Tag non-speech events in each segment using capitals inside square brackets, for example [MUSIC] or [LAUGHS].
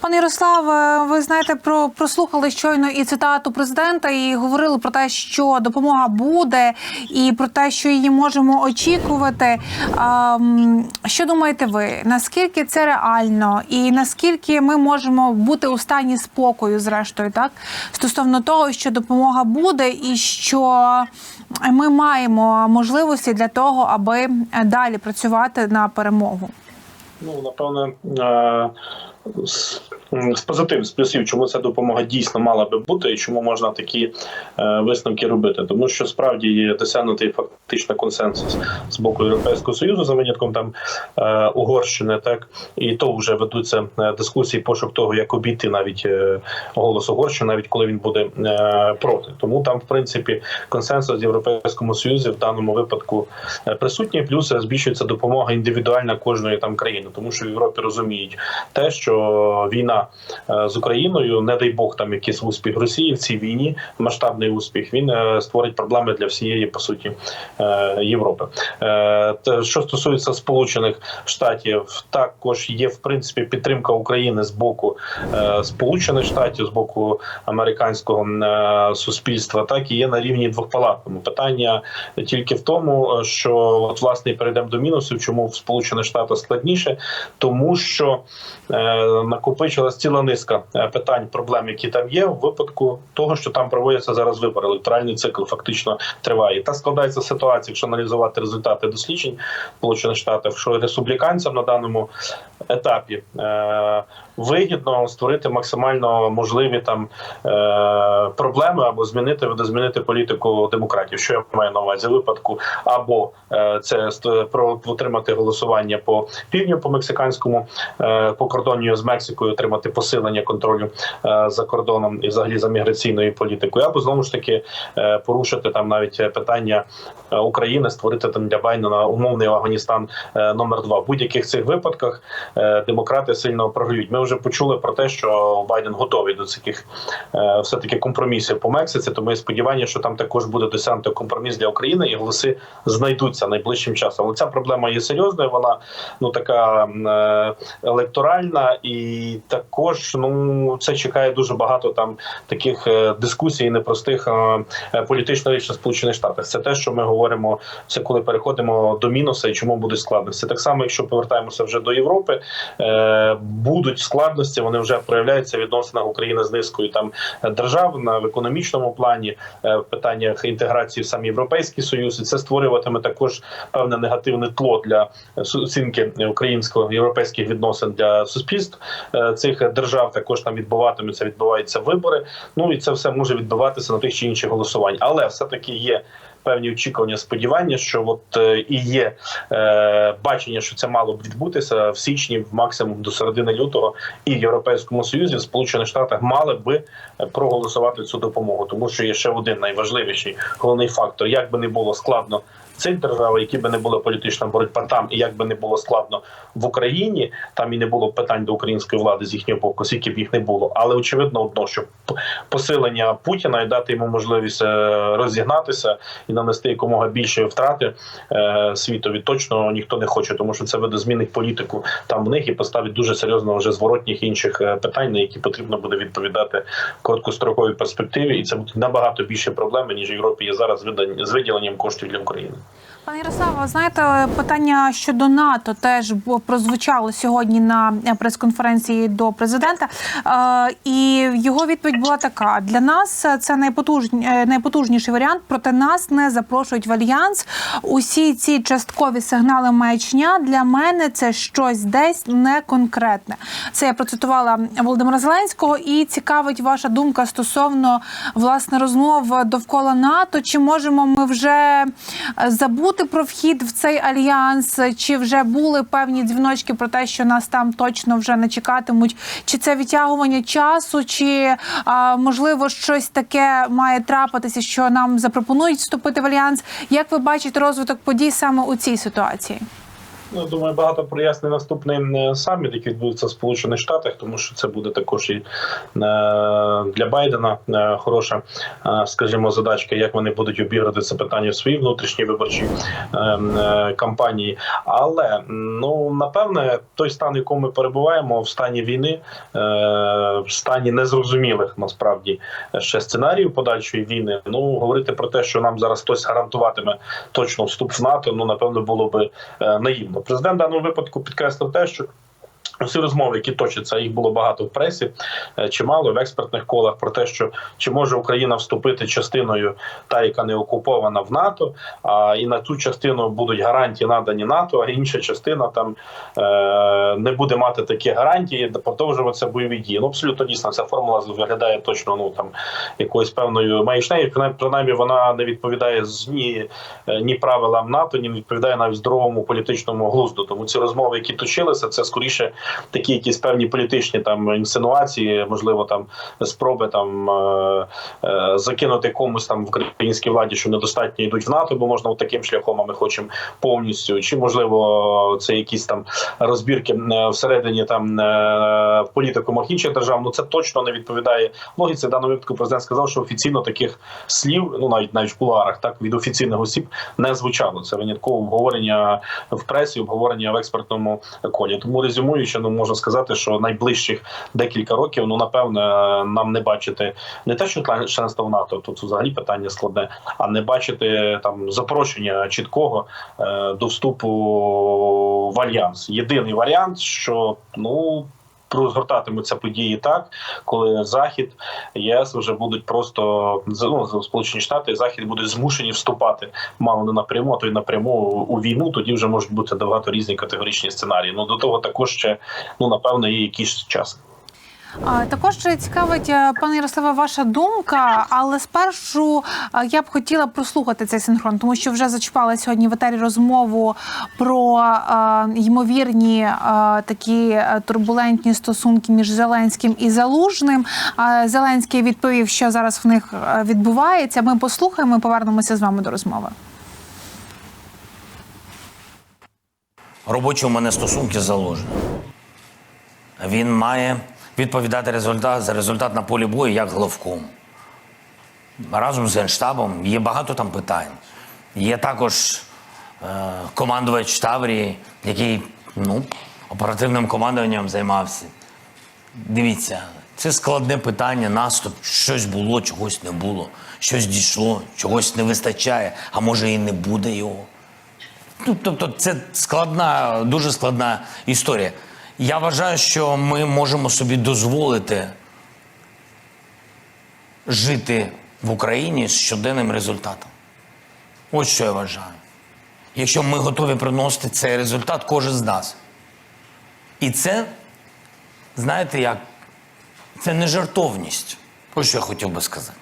Пане Ярославе, ви знаєте, про прослухали щойно і цитату президента, і говорили про те, що допомога буде, і про те, що її можемо очікувати. А, що думаєте ви? Наскільки це реально, і наскільки ми можемо бути у стані спокою, зрештою, так стосовно того, що допомога буде, і що ми маємо можливості для того, аби далі працювати на перемогу? Ну, напевне, е, з, з позитив, з плюсів, чому ця допомога дійсно мала би бути, і чому можна такі е, висновки робити. Тому що справді є досягнутий фактично консенсус з боку Європейського Союзу за винятком там е, Угорщини, так і то вже ведуться е, дискусії, пошук того, як обійти навіть е, голос Угорщини, навіть коли він буде е, проти. Тому там, в принципі, консенсус в Європейському Союзі в даному випадку е, присутній. Плюс збільшується допомога індивідуальна кожної там країни, тому що в Європі розуміють те, що війна е, з Україною, не дай Бог, там якийсь успіх Росії в цій війні, масштабний успіх, він е, створить проблеми для всієї по суті е, Європи. Що стосується Сполучених Штатів, також є в принципі підтримка України з боку Сполучених Штатів, з боку американського суспільства, так і є на рівні двохпалатному. Питання тільки в тому, що от власне перейдемо до мінусів, чому в Сполучених Штатах складніше, тому що накопичилась ціла низка е, питань, проблем, які там є, в випадку того, що там проводяться зараз вибори. Електоральний цикл фактично триває. Та складається ситуація, якщо аналізувати результати досліджень Сполучених Штатів, що республіканцям на даному етапі е, вигідно створити максимально можливі там е, проблеми або змінити видозмінити політику демократів. Що я маю на увазі випадку, або е, це про отримати голосування по півдню по мексиканському е, по кордоні з Мексикою, отримати посилення контролю е, за кордоном і взагалі за міграційною політикою, або знову ж таки е, порушити там навіть питання е, України, створити там для Байдена умовний Афганістан е, номер два. В будь-яких цих випадках е, демократи сильно програють. Ми вже почули про те, що Байден готовий до таких е, все таки компромісів по Мексиці. Тому є сподівання, що там також буде досягнуто компроміс для України, і голоси знайдуться найближчим часом. Але ця проблема є серйозною. Вона ну така е, електоральна, і також ну це чекає дуже багато там таких е, дискусій, непростих політичних речей Сполучених Штатах. Це те, що ми говоримо. Це коли переходимо до мінуса і чому буде складності. Так само, якщо повертаємося вже до Європи, будуть складності. Вони вже проявляються в відносинах України з низкою там держав на в економічному плані, е, в питаннях інтеграції в сам європейський союз, і це створюватиме також певне негативне тло для оцінки українсько-європейських відносин для суспільств е, цих держав. Також там відбуватимуться, відбуваються вибори. Ну і це все може відбуватися на тих чи інших голосувань, але все таки є. Певні очікування, сподівання, що от е, і є е, бачення, що це мало б відбутися в січні, в максимум до середини лютого, і в Європейському Союзі, в Сполучених Штатах мали би е, проголосувати цю допомогу, тому що є ще один найважливіший головний фактор: як би не було складно цих держав, які би не була політична боротьба там, і як би не було складно в Україні, там і не було питань до української влади з їхнього боку, скільки б їх не було. Але очевидно, одно, що посилення Путіна і дати йому можливість е, розігнатися і нанести якомога більше втрати е, світові, точно ніхто не хоче, тому що це видозмінить політику там в них і поставить дуже серйозно вже зворотніх інших е, питань, на які потрібно буде відповідати в короткостроковій перспективі, і це будуть набагато більше проблеми ніж в Європі є зараз з виділенням коштів для України. Пане Ярославе, знаєте, питання щодо НАТО теж прозвучало сьогодні на е, прес-конференції до президента. Е, І його відповідь була така: для нас це е, найпотужніший варіант, проте нас не запрошують в альянс. Усі ці часткові сигнали маячня для мене це щось десь не конкретне. Це я процитувала Володимира Зеленського. І цікавить ваша думка стосовно власне розмов довкола НАТО. Чи можемо ми вже е, забути про вхід в цей альянс? Чи вже були певні дзвіночки про те, що нас там точно вже не чекатимуть? Чи це відтягування часу, чи а, можливо щось таке має трапитися, що нам запропонують вступити в альянс? Як ви бачите розвиток подій саме у цій ситуації? Ну, думаю, багато прояснень наступний е, саміт, який відбудеться в Сполучених Штатах, тому що це буде також і е, для Байдена е, хороша, скажімо, задачка, як вони будуть обіграти це питання в своїй внутрішній виборчій е, е, кампанії. Але ну напевне, той стан, в якому ми перебуваємо, в стані війни, в стані незрозумілих насправді ще сценаріїв подальшої війни. Ну говорити про те, що нам зараз хтось гарантуватиме точно вступ в НАТО, ну напевно було би наївно. Президент в даному випадку підкреслив те, що. Всі розмови, які точаться, їх було багато в пресі, е, чимало в експертних колах про те, що чи може Україна вступити частиною, та яка не окупована в НАТО, а і на ту частину будуть гарантії надані НАТО, а інша частина там е, не буде мати такі гарантії, де продовжуватися бойові дії. Ну абсолютно дійсно ця формула виглядає точно ну там якоюсь певною маячнею. Принаймні, вона не відповідає ні, е, ні правилам НАТО, ні відповідає навіть здоровому політичному глузду. Тому ці розмови, які точилися, це скоріше такі якісь певні політичні там інсинуації, можливо, там спроби там е, е, закинути комусь там в українській владі, що недостатньо йдуть в НАТО, бо можна от таким шляхом, а ми хочемо повністю. Чи можливо це якісь там розбірки е, всередині там політику інших держав? Ну це точно не відповідає логіці. В даному випадку президент сказав, що офіційно таких слів, ну навіть навіть в кулуарах, так від офіційних осіб не звучало. Це винятково обговорення в пресі, обговорення в експертному колі. Тому резюмуючи, ну можна сказати, що найближчих декілька років, ну напевне, нам не бачити не те, що членство в НАТО, тут взагалі питання складне, а не бачити там запрошення чіткого е, до вступу в альянс. Єдиний варіант, що ну. Розгортатимуться події так, коли Захід ЄС вже будуть просто ну, Сполучені Штати Захід будуть змушені вступати мало не напряму, а то й напряму у війну. Тоді вже можуть бути багато різні категоричні сценарії. Ну до того також ще ну напевно є якийсь час. Також цікавить, е, пане Ярославе, ваша думка, але спершу е, я б хотіла прослухати цей синхрон, тому що вже зачіпали сьогодні в етері розмову про е, ймовірні такі турбулентні стосунки між Зеленським і Залужним. Зеленський відповів, що зараз в них відбувається. Ми послухаємо і повернемося з вами до розмови. Робочі у мене стосунки з. Він має відповідати результат за результат на полі бою як головком. Разом з Генштабом є багато там питань. Є також е, командувач Таврії, який ну, оперативним командуванням займався. Дивіться, це складне питання, наступ. Щось було, чогось не було, щось дійшло, чогось не вистачає, а може і не буде його. Ну, тобто, це складна, дуже складна історія. Я вважаю, що ми можемо собі дозволити жити в Україні з щоденним результатом. Ось що я вважаю. Якщо ми готові приносити цей результат, кожен з нас. І це, знаєте, як це не жартовність. Ось що я хотів би сказати.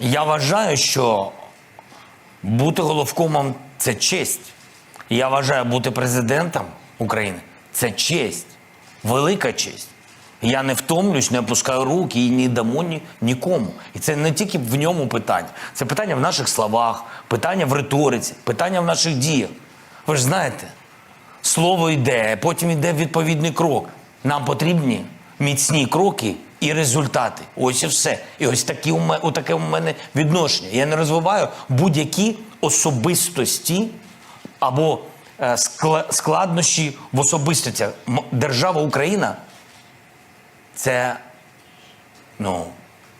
Я вважаю, що бути головкомом це честь. Я вважаю, бути президентом України це честь, велика честь. Я не втомлюсь, не опускаю руки і не дамо ні, нікому. І це не тільки в ньому питання. Це питання в наших словах, питання в риториці, питання в наших діях. Ви ж знаєте, слово йде, потім йде відповідний крок. Нам потрібні міцні кроки і результати. Ось і все. І ось такі у мене, таке у мене відношення. Я не розвиваю будь-які особистості або складнощі в особистості. Держава Україна це ну,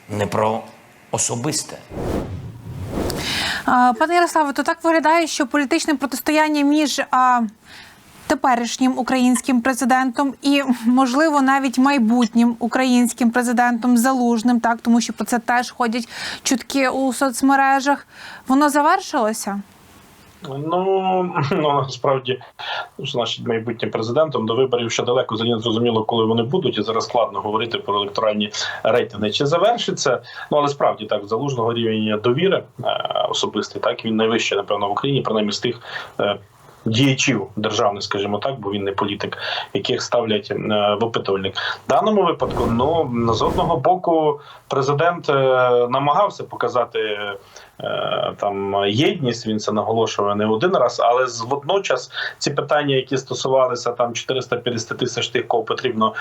не про особисте. Пане Ярославе, то так виглядає, що політичне протистояння між а, теперішнім українським президентом і, можливо, навіть майбутнім українським президентом Залужним, так тому що про це теж ходять чутки у соцмережах. Воно завершилося? Ну, [LAUGHS] ну насправді, ну, значить майбутнім президентом до виборів ще далеко за зрозуміло, коли вони будуть, і зараз складно говорити про електоральні рейтинги. Чи завершиться? Ну але справді так, залужного рівня довіри е, особистий, так він найвищий, напевно, в Україні, принаймні з тих. Діячів державних, скажімо так, бо він не політик, яких ставлять е, в опитувальник. В даному випадку, ну з одного боку, президент е, намагався показати е, там єдність. Він це наголошував не один раз, але з- водночас ці питання, які стосувалися там 450 тисяч тих, кого потрібно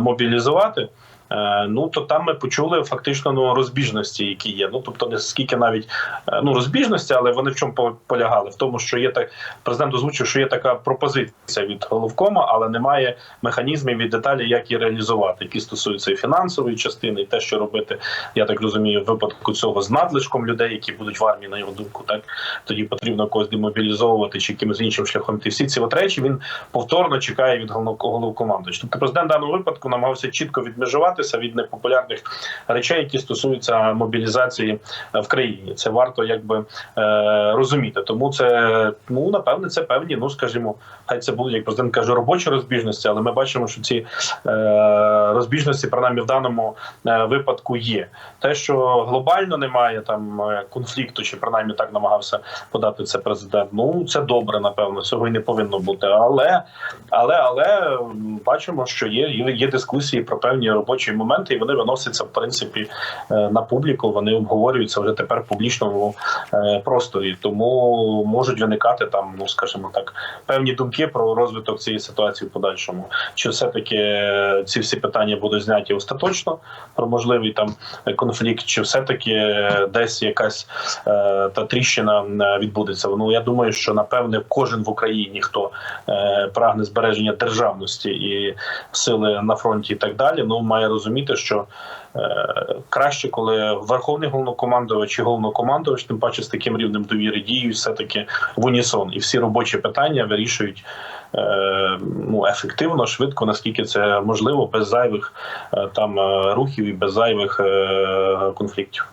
мобілізувати. Е, Ну то там ми почули фактично ну розбіжності, які є. Ну тобто не скільки навіть е, ну розбіжності, але вони в чому по- полягали? В тому, що є так, президент озвучив, що є така пропозиція від головкома, але немає механізмів і деталі, як її реалізувати, які стосуються і фінансової частини, і те, що робити, я так розумію, в випадку цього з надлишком людей, які будуть в армії, на його думку, так тоді потрібно когось демобілізовувати чи якимось іншим шляхом. Ті всі ці от речі він повторно чекає від головкомандуюча. Тобто президент в даному випадку намагався чітко відмежуватися від непопулярних речей, які стосуються мобілізації е, в країні. Це варто якби е, розуміти. Тому це ну напевне це певні, ну скажімо, хай це будуть, як президент каже, робочі розбіжності, але ми бачимо, що ці е, розбіжності, принаймні в даному випадку, є. Те, що глобально немає там конфлікту, чи принаймні так намагався подати це президент. Ну це добре, напевно, цього і не повинно бути. Але але але бачимо, що є, є дискусії про певні робочі моменти, і вони виносяться в принципі е, на публіку. Вони обговорюються вже тепер в публічному е, просторі. Тому можуть виникати там, ну скажімо так, певні думки про розвиток цієї ситуації в подальшому. Чи все таки е, ці всі питання будуть зняті остаточно про можливий там конфлікт, чи все таки десь якась та тріщина відбудеться? Ну я думаю, що напевне кожен в Україні, хто прагне збереження державності і сили на фронті, і так далі, ну має розуміти, що е, краще, коли верховний головнокомандувач і головнокомандувач, тим паче з таким рівнем довіри діють все таки в унісон, і всі робочі питання вирішують. е, Ну, ефективно, швидко, наскільки це можливо, без зайвих е, там рухів і без зайвих конфліктів.